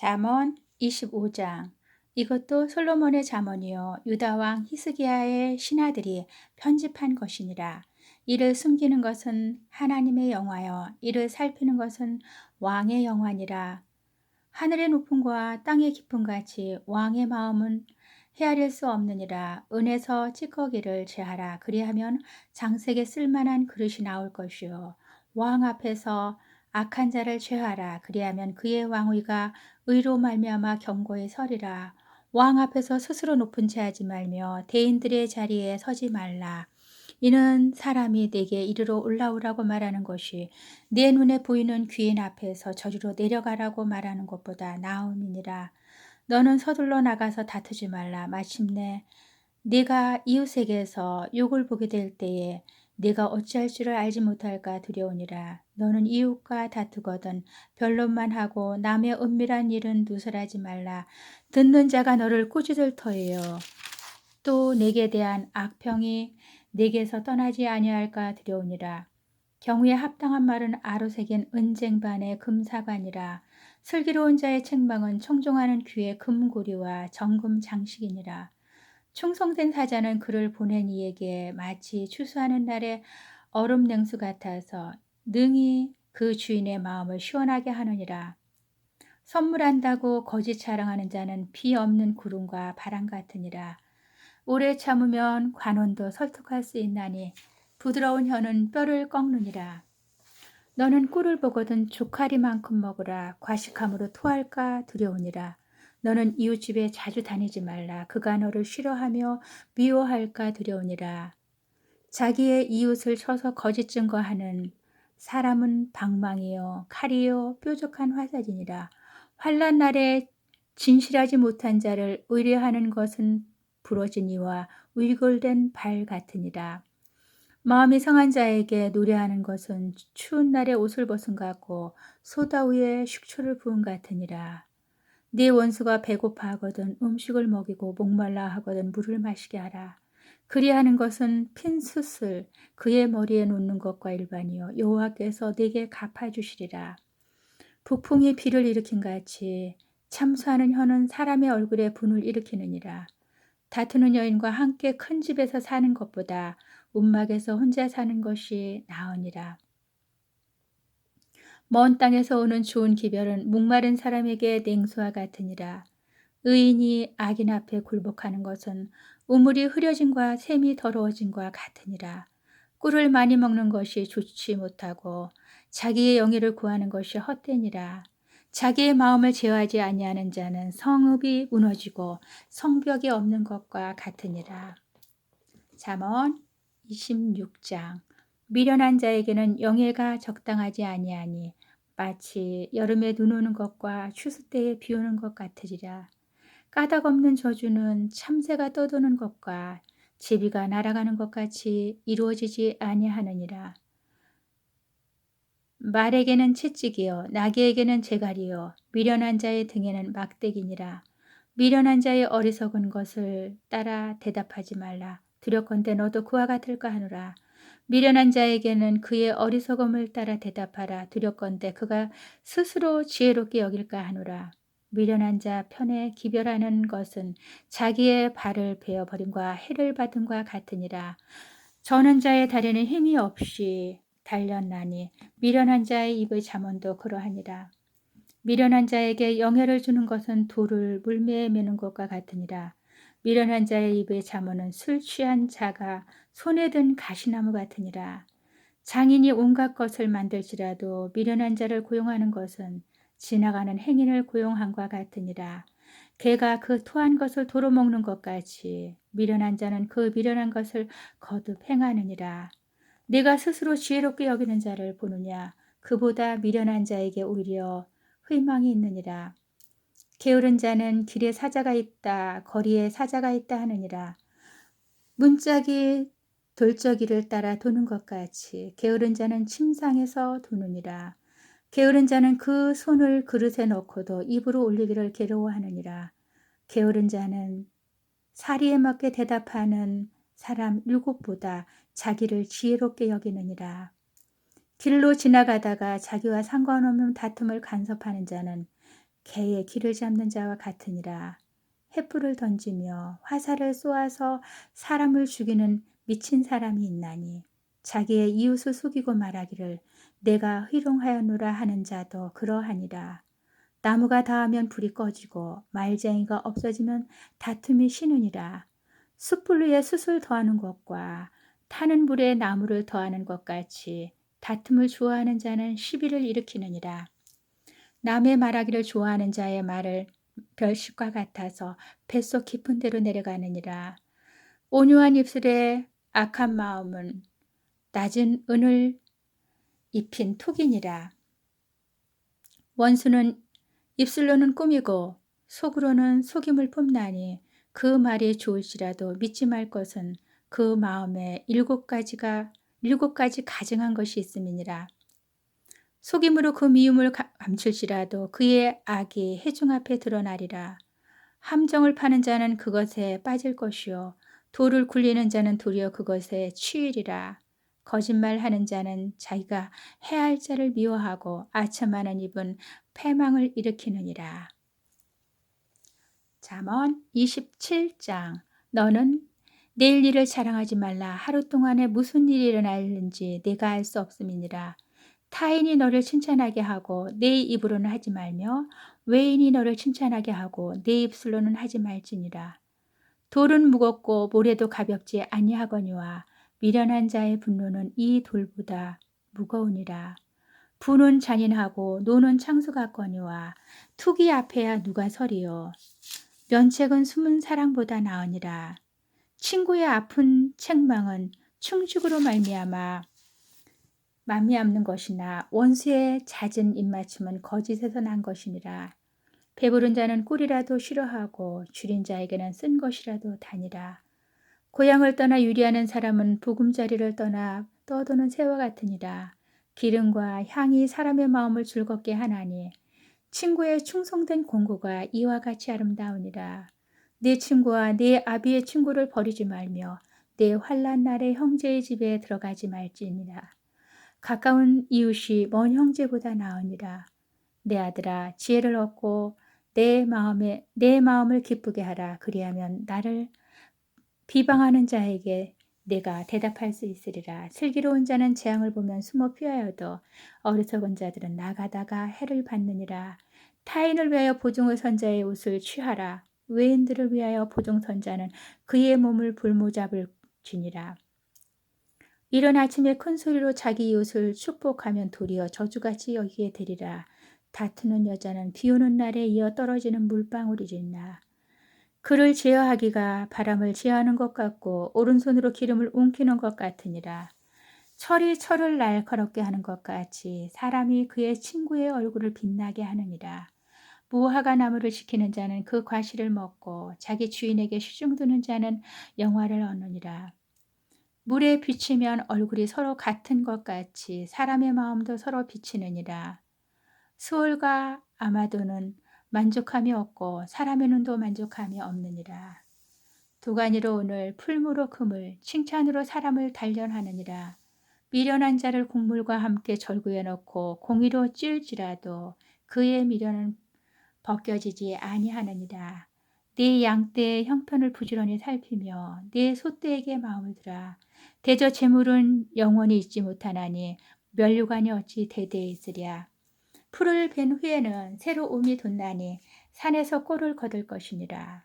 잠언 25장 이것도 솔로몬의 잠언이요 유다 왕 히스기야의 신하들이 편집한 것이니라. 이를 숨기는 것은 하나님의 영화여 이를 살피는 것은 왕의 영화니라. 하늘의 높음과 땅의 깊음 같이 왕의 마음은 헤아릴 수 없느니라. 은에서 찌꺼기를 제하라. 그리하면 장색에 쓸만한 그릇이 나올 것이요. 왕 앞에서 악한 자를 죄하라. 그리하면 그의 왕위가 의로 말미암아 경고에 서리라. 왕 앞에서 스스로 높은 채 하지 말며 대인들의 자리에 서지 말라. 이는 사람이 내게 이르러 올라오라고 말하는 것이 내 눈에 보이는 귀인 앞에서 저리로 내려가라고 말하는 것보다 나음이니라. 너는 서둘러 나가서 다투지 말라. 마침내 네가 이웃에게서 욕을 보게 될 때에 네가 어찌할 줄을 알지 못할까 두려우니라. 너는 이웃과 다투거든 변론만 하고 남의 은밀한 일은 누설하지 말라. 듣는 자가 너를 꾸짖을 터예요. 또 내게 대한 악평이 내게서 떠나지 아니할까 두려우니라. 경우에 합당한 말은 아로새긴 은쟁반의 금사관이라. 슬기로운 자의 책망은 청종하는 귀의 금고리와 정금 장식이니라. 충성된 사자는 그를 보낸 이에게 마치 추수하는 날에 얼음 냉수 같아서 능히 그 주인의 마음을 시원하게 하느니라. 선물한다고 거짓 자랑하는 자는 비 없는 구름과 바람 같으니라. 오래 참으면 관원도 설득할 수 있나니 부드러운 혀는 뼈를 꺾느니라. 너는 꿀을 보거든 조카리만큼 먹으라. 과식함으로 토할까 두려우니라. 너는 이웃집에 자주 다니지 말라. 그가 너를 싫어하며 미워할까 두려우니라. 자기의 이웃을 쳐서 거짓 증거하는 사람은 방망이요 칼이요 뾰족한 화살이니라. 환란 날에 진실하지 못한 자를 의뢰하는 것은 부러진 이와 위골된 발 같으니라. 마음이 성한 자에게 노래하는 것은 추운 날에 옷을 벗은 같고 소다 위에 식초를 부은 같으니라. 네 원수가 배고파 하거든 음식을 먹이고 목말라 하거든 물을 마시게 하라. 그리하는 것은 핀 숯을 그의 머리에 놓는 것과 일반이요 여호와께서 네게 갚아 주시리라. 북풍이 비를 일으킨 같이 참수하는 혀는 사람의 얼굴에 분을 일으키느니라. 다투는 여인과 함께 큰 집에서 사는 것보다 움막에서 혼자 사는 것이 나으니라. 먼 땅에서 오는 좋은 기별은 목마른 사람에게 냉수와 같으니라. 의인이 악인 앞에 굴복하는 것은 우물이 흐려짐과 샘이 더러워짐과 같으니라. 꿀을 많이 먹는 것이 좋지 못하고 자기의 영예를 구하는 것이 헛되니라. 자기의 마음을 제어하지 아니하는 자는 성읍이 무너지고 성벽이 없는 것과 같으니라. 잠언 26장 미련한 자에게는 영예가 적당하지 아니하니 마치 여름에 눈 오는 것과 추수 때에 비 오는 것 같으리라. 까닭 없는 저주는 참새가 떠도는 것과 제비가 날아가는 것 같이 이루어지지 아니하느니라. 말에게는 채찍이요 나귀에게는 재갈이요 미련한 자의 등에는 막대기니라. 미련한 자의 어리석은 것을 따라 대답하지 말라. 두렵건대 너도 그와 같을까 하노라. 미련한 자에게는 그의 어리석음을 따라 대답하라. 두렵건대 그가 스스로 지혜롭게 여길까 하노라. 미련한 자 편에 기별하는 것은 자기의 발을 베어버림과 해를 받음과 같으니라. 저는 자의 다리는 힘이 없이 달렸나니 미련한 자의 입의 잠언도 그러하니라. 미련한 자에게 영예를 주는 것은 돌을 물매에 매는 것과 같으니라. 미련한 자의 입의 잠언은 술 취한 자가 손에 든 가시나무 같으니라. 장인이 온갖 것을 만들지라도 미련한 자를 고용하는 것은 지나가는 행인을 고용한과 같으니라. 개가 그 토한 것을 도로 먹는 것 같이 미련한 자는 그 미련한 것을 거듭 행하느니라. 내가 스스로 지혜롭게 여기는 자를 보느냐 그보다 미련한 자에게 오히려 희망이 있느니라. 게으른 자는 길에 사자가 있다 거리에 사자가 있다 하느니라. 문짝이 돌적이를 따라 도는 것 같이 게으른 자는 침상에서 도느니라. 게으른 자는 그 손을 그릇에 넣고도 입으로 올리기를 괴로워하느니라. 게으른 자는 사리에 맞게 대답하는 사람 일곱보다 자기를 지혜롭게 여기느니라. 길로 지나가다가 자기와 상관없는 다툼을 간섭하는 자는 개의 길을 잡는 자와 같으니라. 횃불을 던지며 화살을 쏘아서 사람을 죽이는 미친 사람이 있나니 자기의 이웃을 속이고 말하기를 내가 희롱하였노라 하는 자도 그러하니라. 나무가 닿으면 불이 꺼지고 말쟁이가 없어지면 다툼이 쉬느니라. 숯불 위에 숯을 더하는 것과 타는 불에 나무를 더하는 것 같이 다툼을 좋아하는 자는 시비를 일으키느니라. 남의 말하기를 좋아하는 자의 말을 별식과 같아서 뱃속 깊은 데로 내려가느니라. 온유한 입술에 악한 마음은 낮은 은을 입힌 톡이니라. 원수는 입술로는 꾸미고 속으로는 속임을 뿜나니 그 말이 좋을지라도 믿지 말 것은 그 마음에 일곱 가지가 일곱 가지 가증한 것이 있음이니라. 속임으로 그 미움을 감출지라도 그의 악이 해중 앞에 드러나리라. 함정을 파는 자는 그것에 빠질 것이요 돌을 굴리는 자는 도리어 그것에 취일이라. 거짓말하는 자는 자기가 해할 자를 미워하고 아첨하는 입은 패망을 일으키느니라. 잠언 27장 너는 내일 일을 자랑하지 말라 하루 동안에 무슨 일이 일어날는지 내가 알 수 없음이니라. 타인이 너를 칭찬하게 하고 내 입으로는 하지 말며 외인이 너를 칭찬하게 하고 내 입술로는 하지 말지니라. 돌은 무겁고 모래도 가볍지 아니하거니와 미련한 자의 분노는 이 돌보다 무거우니라. 부는 잔인하고 노는 창수 같거니와 투기 앞에야 누가 서리요. 면책은 숨은 사랑보다 나으니라. 친구의 아픈 책망은 충죽으로 말미암아 만미암는 것이나 원수의 잦은 입맞춤은 거짓에서 난 것이니라. 배부른 자는 꿀이라도 싫어하고 줄인 자에게는 쓴 것이라도 다니라. 고향을 떠나 유리하는 사람은 보금자리를 떠나 떠도는 새와 같으니라. 기름과 향이 사람의 마음을 즐겁게 하나니 친구의 충성된 공고가 이와 같이 아름다우니라. 내 친구와 내 아비의 친구를 버리지 말며 내 환란 날에 형제의 집에 들어가지 말지니라. 가까운 이웃이 먼 형제보다 나으니라. 내 아들아 지혜를 얻고 내 마음에 내 마음을 기쁘게 하라. 그리하면 나를 비방하는 자에게 내가 대답할 수 있으리라. 슬기로운 자는 재앙을 보면 숨어 피하여도 어리석은 자들은 나가다가 해를 받느니라. 타인을 위하여 보증을 선자의 옷을 취하라. 외인들을 위하여 보증 선자는 그의 몸을 불모잡을 지니라. 이른 아침에 큰 소리로 자기 이웃을 축복하면 도리어 저주같이 여기게 되리라. 다투는 여자는 비 오는 날에 이어 떨어지는 물방울이리나. 그를 제어하기가 바람을 제어하는 것 같고 오른손으로 기름을 웅키는 것 같으니라. 철이 철을 날카롭게 하는 것 같이 사람이 그의 친구의 얼굴을 빛나게 하느니라. 무화과 나무를 지키는 자는 그 과실을 먹고 자기 주인에게 시중드는 자는 영화를 얻느니라. 물에 비치면 얼굴이 서로 같은 것 같이 사람의 마음도 서로 비치느니라. 수월과 아마도는 만족함이 없고 사람의 눈도 만족함이 없느니라. 도가니로 오늘 풀무로 금을 칭찬으로 사람을 단련하느니라. 미련한 자를 곡물과 함께 절구해 놓고 공의로 찌을지라도 그의 미련은 벗겨지지 아니하느니라. 네 양떼의 형편을 부지런히 살피며 네 소떼에게 마음을 들라 대저 재물은 영원히 있지 못하나니 멸류관이 어찌 대대에 있으랴. 풀을 벤 후에는 새로 움이 돋나니 산에서 꼴을 거둘 것이니라.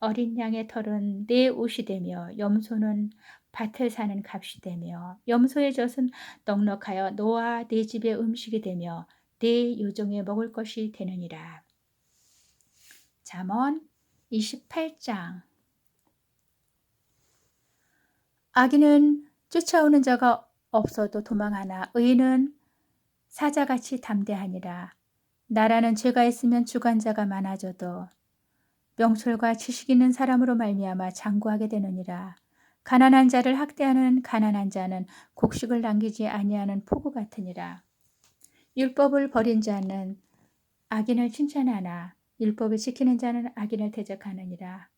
어린 양의 털은 내 옷이 되며 염소는 밭을 사는 값이 되며 염소의 젖은 넉넉하여 너와 내 집의 음식이 되며 내 요정에 먹을 것이 되느니라. 잠언 28장 아기는 쫓아오는 자가 없어도 도망하나 의인은 사자같이 담대하니라. 나라는 죄가 있으면 주관자가 많아져도 명철과 지식 있는 사람으로 말미암아 장구하게 되느니라. 가난한 자를 학대하는 가난한 자는 곡식을 남기지 아니하는 포구 같으니라. 율법을 버린 자는 악인을 칭찬하나 율법을 지키는 자는 악인을 대적하느니라.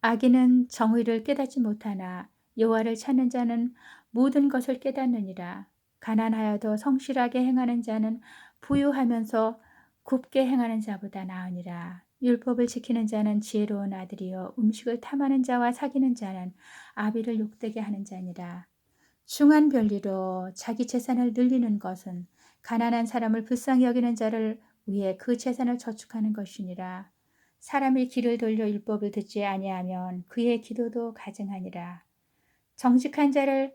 악인은 정의를 깨닫지 못하나 여호와를 찾는 자는 모든 것을 깨닫느니라. 가난하여도 성실하게 행하는 자는 부유하면서 굽게 행하는 자보다 나으니라. 율법을 지키는 자는 지혜로운 아들이요 음식을 탐하는 자와 사귀는 자는 아비를 욕되게 하는 자니라. 중한 별리로 자기 재산을 늘리는 것은 가난한 사람을 불쌍히 여기는 자를 위해 그 재산을 저축하는 것이니라. 사람이 길을 돌려 율법을 듣지 아니하면 그의 기도도 가증하니라. 정직한 자를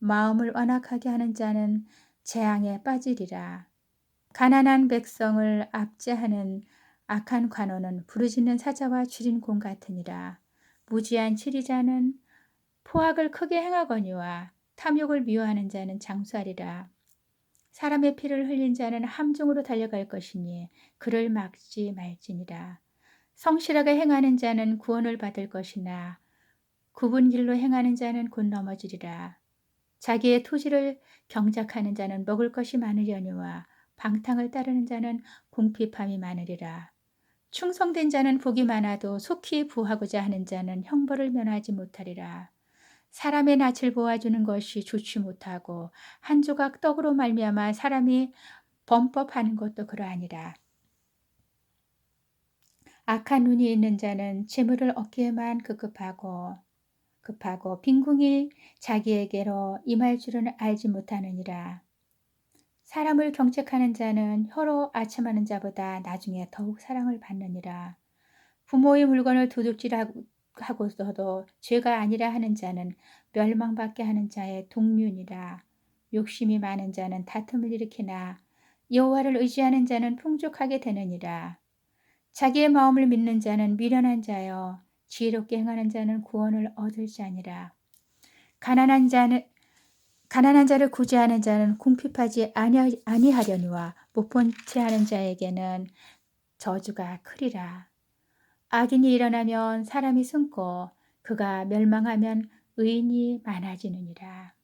마음을 완악하게 하는 자는 재앙에 빠지리라. 가난한 백성을 압제하는 악한 관원은 부르짖는 사자와 줄인 공 같으니라. 무지한 치리자는 포악을 크게 행하거니와 탐욕을 미워하는 자는 장수하리라. 사람의 피를 흘린 자는 함정으로 달려갈 것이니 그를 막지 말지니라. 성실하게 행하는 자는 구원을 받을 것이나 굽은 길로 행하는 자는 곧 넘어지리라. 자기의 토지를 경작하는 자는 먹을 것이 많으려니와 방탕을 따르는 자는 궁핍함이 많으리라. 충성된 자는 복이 많아도 속히 부하고자 하는 자는 형벌을 면하지 못하리라. 사람의 낯을 보아주는 것이 좋지 못하고 한 조각 떡으로 말미암아 사람이 범법하는 것도 그러하니라. 악한 눈이 있는 자는 재물을 얻기에만 급급하고 급하고 빈궁이 자기에게로 임할 줄은 알지 못하느니라. 사람을 경책하는 자는 혀로 아첨하는 자보다 나중에 더욱 사랑을 받느니라. 부모의 물건을 도둑질하고서도 죄가 아니라 하는 자는 멸망받게 하는 자의 동륜이라. 욕심이 많은 자는 다툼을 일으키나 여호와를 의지하는 자는 풍족하게 되느니라. 자기의 마음을 믿는 자는 미련한 자여 지혜롭게 행하는 자는 구원을 얻을 자니라. 가난한 자는 가난한 자를 구제하는 자는 궁핍하지 아니하려니와 못 본 채 하는 자에게는 저주가 크리라. 악인이 일어나면 사람이 숨고 그가 멸망하면 의인이 많아지느니라.